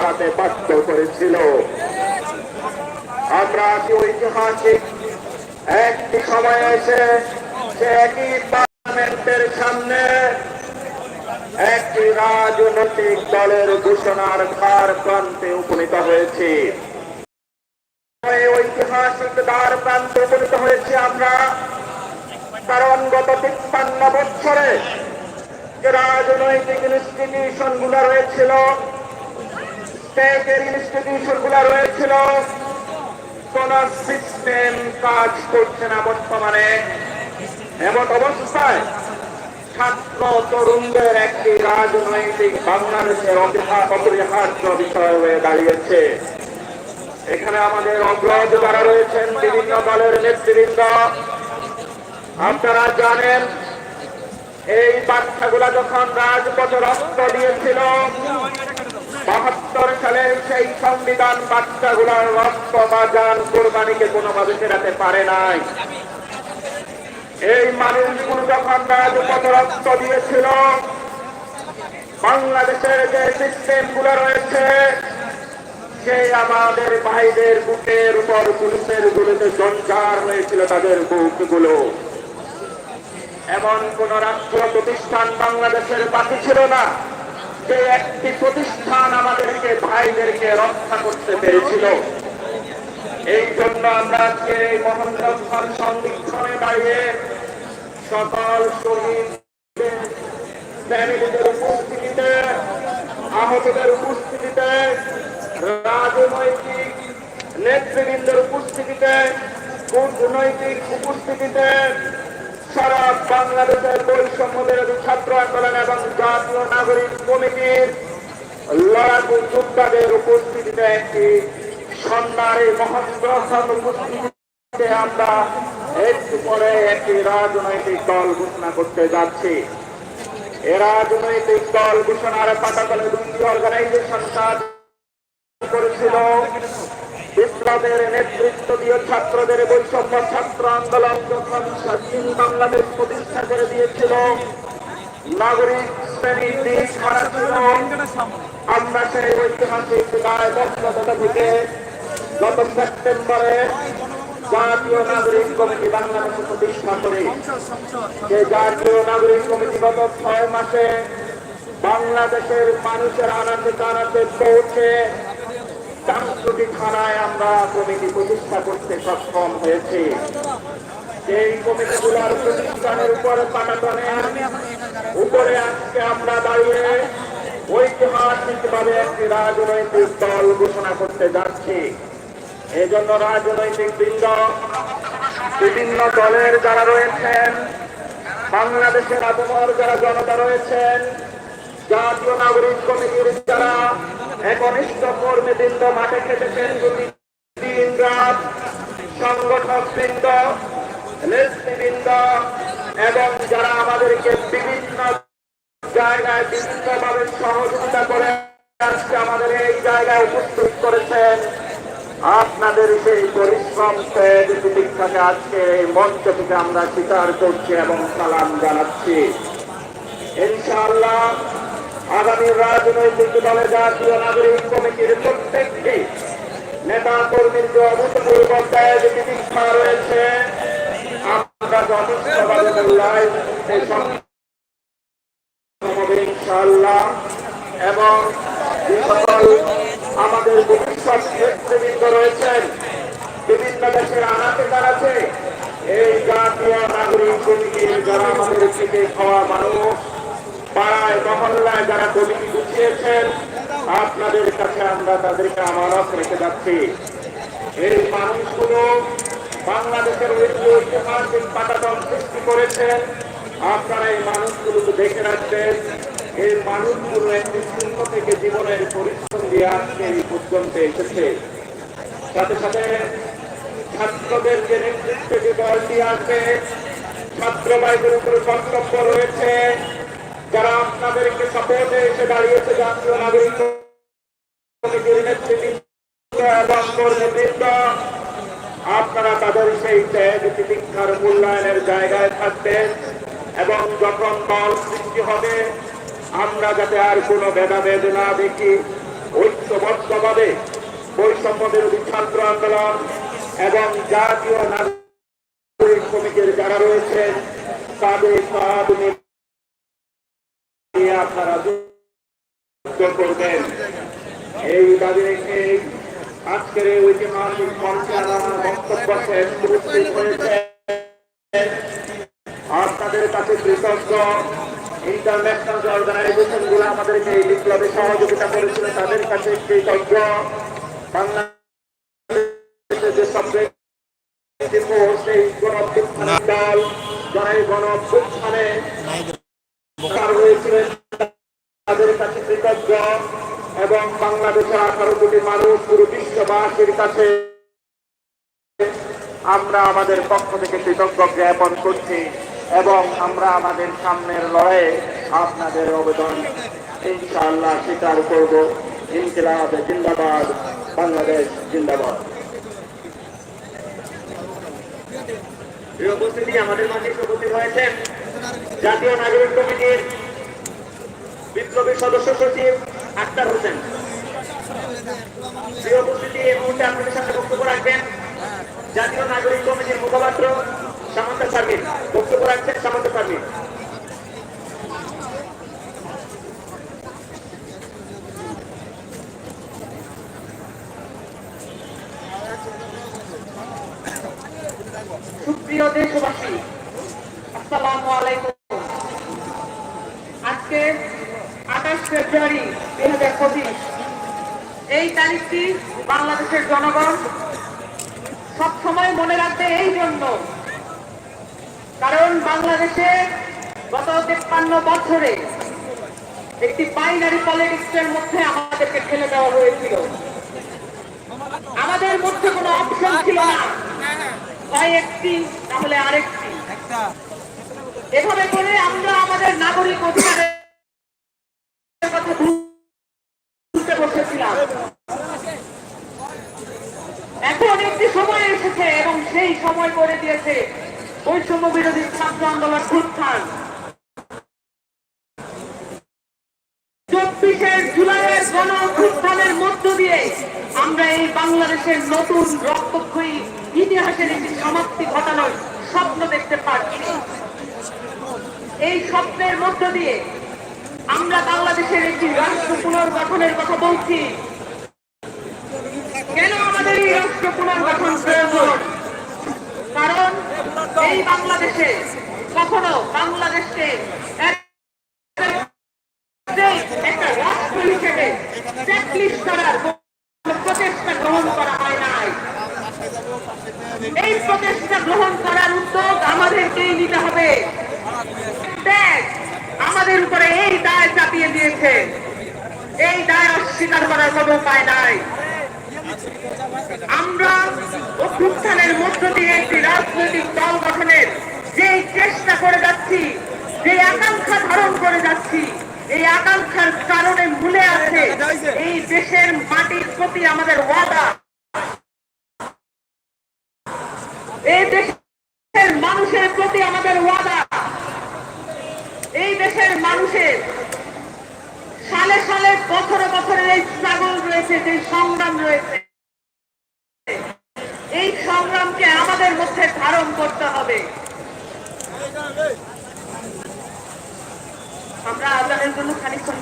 হাতে বাধ্য করেছিল। আমরা আছি ঐতিহাসিক একটি সময় এসে সে একই পার্লামেন্টের সামনে একটি রাজনৈতিক দলের ঘোষণার ভার প্রান্তে উপনীত হয়েছে? ঐতিহাসিক দ্বার প্রান্তে উপনীত হয়েছে আমরা। কারণ গত তিপ্পান্ন বছরে যে রাজনৈতিক ইনস্টিটিউশনগুলো রয়েছিল স্টেটের ইনস্টিটিউশনগুলো রয়েছিল। কোন সিস্টেম কাজ করছে না বর্তমানে। এমন অবস্থায় ছাত্র তরুণদের একটি রাজনৈতিক বাংলাদেশের অপরিহার্য বিষয় হয়ে দাঁড়িয়েছে। এখানে আমাদের অগ্রজ যারা রয়েছেন বিভিন্ন দলের নেতৃবৃন্দ, আপনারা জানেন, এই বাচ্চাগুলা যখন রাজপথে রক্ত দিয়েছিল বাহাত্তর সালের সেই সংবিধান বাচ্চাগুলার রক্ত বা যান কোরবানিকে কোনোভাবে ফেরাতে পারে নাই। এই মানুষগুলো যখন রাজপথে রক্ত দিয়েছিল, বাংলাদেশের যে সিস্টেমগুলো রয়েছে, সেই আমাদের ভাইদের বুকের উপর পুলিশের গুলোতে জঞ্জার হয়েছিল তাদের বুকগুলো। এমন কোন রাষ্ট্র প্রতিষ্ঠান বাংলাদেশের বাকি ছিল না। যে একটি প্রতিষ্ঠান আমাদেরকে ভাইদেরকে রক্ষা করতে পেরেছিল। এই জন্য আমরা আজকে এই মহান রক্ষার সংরক্ষণে দাঁড়িয়ে সকল শহীদ উপস্থিতিতে, আহতদের উপস্থিতিতে, রাজনৈতিক নেতৃবৃন্দের উপস্থিতিতে, কূটনৈতিক উপস্থিতিতে সারা বাংলাদেশের বৈষম্য বিরোধী ছাত্র আন্দোলন এবং জাতীয় নাগরিক কমিটির লড়াকু যোদ্ধাদের উপস্থিতিতে একটি সন্ধ্যার এই মহান উপস্থিতিতে আমরা একটু পরে একটি রাজনৈতিক দল ঘোষণা করতে যাচ্ছি। এ রাজনৈতিক দল ঘোষণার পাতাতলে দুটি অর্গানাইজেশন কাজ করেছিল। বিপ্লবের নেতৃত্ব দিয়ে ছাত্রদের বৈষম্য ছাত্র আন্দোলন যখন স্বাধীন বাংলাদেশ প্রতিষ্ঠা করে দিয়েছিল, নাগরিক শ্রেণির ছিল আমরা সেই ঐতিহাসিক দায়বদ্ধতা থেকে গত সেপ্টেম্বরে জাতীয় নাগরিক কমিটি বাংলাদেশে প্রতিষ্ঠা করে। যে জাতীয় নাগরিক কমিটি গত ছয় মাসে বাংলাদেশের মানুষের আনাচে কানাচে পৌঁছে চারটি থানায় আমরা কমিটি প্রতিষ্ঠা করতে সক্ষম হয়েছি। এই কমিটিগুলোর প্রতিষ্ঠানের উপরে পাঠাতনে উপরে আজকে আমরা দাঁড়িয়ে ঐতিহাসিকভাবে একটি রাজনৈতিক দল ঘোষণা করতে যাচ্ছি। এই জন্য রাজনৈতিক বৃন্দ, বিভিন্ন দলের যারা রয়েছেন, বাংলাদেশের আবহাওয়ার যারা জনতা রয়েছেন জাতীয় নাগরিক কমিটির যারা একনিষ্ঠ কর্মীবৃন্দ মাঠে খেটেছেন দিন রাত, সংগঠক বৃন্দ নেতৃবৃন্দ এবং যারা আমাদেরকে বিভিন্ন জায়গায় বিভিন্নভাবে সহযোগিতা করে আজকে আমাদের এই জায়গায় উপস্থিত করেছেন। আপনাদের সেই পরিশ্রম প্রতীক্ষাকে আজকে এই মঞ্চ থেকে আমরা স্বীকার করছি এবং সালাম জানাচ্ছি। ইনশাআল্লাহ আগামী রাজনৈতিক দলে জাতীয় নাগরিক কমিটির প্রত্যেকটি নেতা কর্মীর যে অভূতপূর্ব ত্যাগ প্রতীক্ষা রয়েছে। এবং এই জাতীয় নাগরিক কমিটির যারা আমাদের খাওয়া মানুষ পাড়ায় মহল্লায় যারা কমিটি গুছিয়েছেন, আপনাদের কাছে আমরা তাদেরকে আমানত রেখে যাচ্ছি। এই মানুষগুলো বাংলাদেশের ঐতিহাসিক পাটাতন সৃষ্টি করেছেন আপনারা এই মানুষগুলোকে দেখে রাখবেন। এই মানুষগুলো একটি শূন্য থেকে জীবনের পরিশ্রম দিয়ে আজকে এই পর্যন্ত এসেছে। সাথে সাথে ছাত্রদের যে নেতৃত্বে যে দলটি আছে ছাত্র ভাইদের উপরে কর্তব্য রয়েছে। যারা আপনাদেরকে সাপোর্টে এসে দাঁড়িয়েছে জাতীয় নাগরিক এবং আপনারা তাদের সেই ত্যাগ তিতিক্ষার মূল্যায়নের জায়গায় থাকবেন এবং যখন দল সৃষ্টি হবে, আমরা যাতে আর কোনো ভেদাভেদ না দেখি, ঐক্যবদ্ধভাবে বৈষম্য বিরোধী ছাত্র আন্দোলন এবং জাতীয় নাগরিক কমিটির যারা রয়েছেন, তাদের নিয়ে আপনারা করবেন। এই দাবি রেখে আজকের এই ঐতিহাসিক মঞ্চে আমার বক্তব্য শেষ হয়েছে। আপনাদের কাছে কৃতজ্ঞ। ইন্টারন্যাশনাল অর্গানাইজেশনগুলো আমাদেরকে এই বিপ্লবে সহযোগিতা করেছিল তাদের কাছে কৃতজ্ঞ। বাংলাদেশের যে সব সেই গণঅভ্যুত্থান দল যারা এই গণঅভ্যুত্থানে সরকার হয়েছিলেন তাদের কাছে কৃতজ্ঞ এবং বাংলাদেশের আঠারো কোটি মানুষ পুরো বিশ্ববাসীর কাছে আমরা আমাদের পক্ষ থেকে কৃতজ্ঞ জ্ঞাপন করছি এবং আমরা আমাদের সামনের লড়াইয়ে আপনাদের অবদান ইনশাআল্লাহ স্বীকার করব। ইনকিলাব জিন্দাবাদ, বাংলাদেশ জিন্দাবাদ। উপস্থিতি, আমাদের মাঝে হয়েছেন জাতীয় নাগরিক কমিটির বিপ্লবী সদস্য সচিব আক্তার হোসেন। বক্তব্য রাখবেন জাতীয় নাগরিক কমিটির মুখপাত্র সামন্ত সার্ভিস বক্তব্য রাখছেন সামন্ত সার্ভিস সুপ্রিয় দেশবাসী, আসসালামু আলাইকুম এই তারিখটি বাংলাদেশের জনগণ সবসময় মনে রাখবে এই জন্য। কারণ বাংলাদেশে গত তেপ্পান্ন বছরে একটি বাইনারি পলিটিক্সের মধ্যে আমাদেরকে ঠেলে দেওয়া হয়েছিল। আমাদের মধ্যে কোনো অপশন ছিল না। হয় একটি তাহলে আরেকটি। এভাবে করে আমরা আমাদের নাগরিক অধিকারের কথা ভুলতে বসেছিলাম এখন একটি সময় এসেছে এবং সেই সময় করে দিয়েছে বৈষম্য বিরোধী ছাত্র আন্দোলন উত্থান। চব্বিশের জুলাইয়ের গণ অভ্যুত্থানের মধ্য দিয়ে আমরা এই বাংলাদেশের নতুন রক্তক্ষয়ী ইতিহাসের একটি সমাপ্তি ঘটানোর স্বপ্ন দেখতে পাচ্ছি এই স্বপ্নের মধ্য দিয়ে আমরা বাংলাদেশের একটি রাষ্ট্র পুনর্গঠনের কথা বলছি। রাষ্ট্র পুনর্গঠন প্রয়োজন কারণ এই বাংলাদেশে কখনো বাংলাদেশকে প্রচেষ্টা গ্রহণ করা হয় নাই। এই প্রচেষ্টা গ্রহণ করার উদ্যোগ আমাদেরকেই নিতে হবে। আমাদের উপরে এই দায় চাপিয়ে দিয়েছে। এই দায় অস্বীকার করার কোনো উপায় নাই। আমরা অভ্যুত্থানের মধ্য দিয়ে একটি রাজনৈতিক দল গঠনের যে চেষ্টা করে যাচ্ছি যে আকাঙ্ক্ষা ধারণ করে যাচ্ছি, এই আকাঙ্ক্ষার কারণে মূলে আছে এই দেশের মাটির প্রতি আমাদের ওয়াদা। এই দেশের মানুষের প্রতি আমাদের ওয়াদা। এই দেশের মানুষের সালে সালে বছরে বছরের এই স্ট্রাগল রয়েছে, যে সংগ্রাম রয়েছে এই সংগ্রামকে আমাদের মধ্যে ধারণ করতে হবে আমরা আজানের জন্য খানিক্ষণ বিরতি